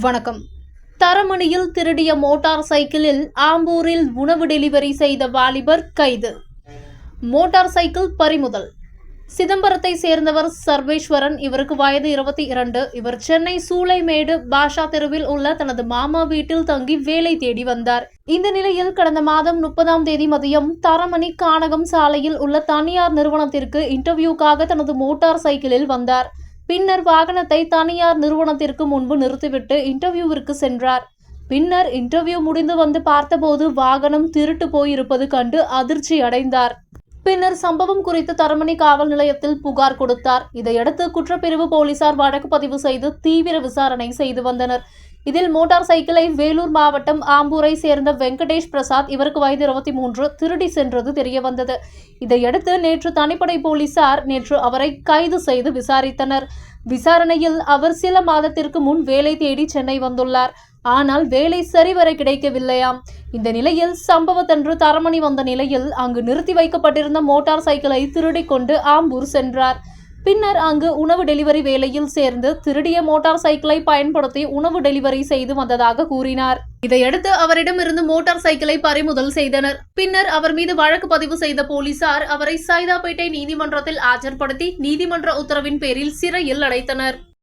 வணக்கம். தரமணியில் திருடிய மோட்டார் சைக்கிளில் ஆம்பூரில் உணவு டெலிவரி செய்த வாலிபர் கைது. மோட்டார் சைக்கிள் பறிமுதல். சிதம்பரத்தை சேர்ந்தவர் சர்வேஸ்வரன் இவருக்கு வயது இருபத்தி இரண்டு. இவர் சென்னை சூளைமேடு பாஷா தெருவில் உள்ள தனது மாமா வீட்டில் தங்கி வேலை தேடி வந்தார். இந்த நிலையில் கடந்த மாதம் முப்பதாம் தேதி மதியம் தரமணி கானகம் சாலையில் உள்ள தனியார் நிறுவனத்திற்கு இன்டர்வியூக்காக தனது மோட்டார் சைக்கிளில் வந்தார். பின்னர் வாகனத்தை தனியார் நிறுவனத்திற்கு முன்பு நிறுத்திவிட்டு இன்டர்வியூவிற்கு சென்றார். பின்னர் இன்டர்வியூ முடிந்து வந்து பார்த்தபோது வாகனம் திருட்டு போயிருப்பது கண்டு அதிர்ச்சி அடைந்தார். பின்னர் சம்பவம் குறித்து தரமணி காவல் நிலையத்தில் புகார் கொடுத்தார். இதையடுத்து குற்றப்பிரிவு போலீசார் வழக்கு பதிவு செய்து தீவிர விசாரணை செய்து வந்தனர். இதில் மோட்டார் சைக்கிளை வேலூர் மாவட்டம் ஆம்பூரை சேர்ந்த வெங்கடேஷ் பிரசாத் இவருக்கு வயது இருபத்தி மூன்று திருடி சென்றது தெரியவந்தது இதையடுத்து நேற்று தனிப்படை போலீசார் நேற்று அவரை கைது செய்து விசாரித்தனர். விசாரணையில் அவர் சில மாதத்திற்கு முன் வேலை தேடி சென்னை வந்துள்ளார். ஆனால் வேலை சரிவர கிடைக்கவில்லையாம். இந்த நிலையில் சம்பவத்தன்று தரமணி வந்த நிலையில் அங்கு நிறுத்தி வைக்கப்பட்டிருந்த மோட்டார் சைக்கிளை திருடிக்கொண்டு ஆம்பூர் சென்றார். பின்னர் அங்கு உணவு டெலிவரி வேலையில் சேர்ந்து திருடிய மோட்டார் சைக்கிளை பயன்படுத்தி உணவு டெலிவரி செய்து வந்ததாக கூறினார். இதையடுத்து அவரிடமிருந்து மோட்டார் சைக்கிளை பறிமுதல் செய்தனர். பின்னர் அவர் மீது வழக்கு பதிவு செய்த போலீசார் அவரை சைதாப்பேட்டை நீதிமன்றத்தில் ஆஜர்படுத்தி நீதிமன்ற உத்தரவின் பேரில் சிறையில் அடைத்தனர்.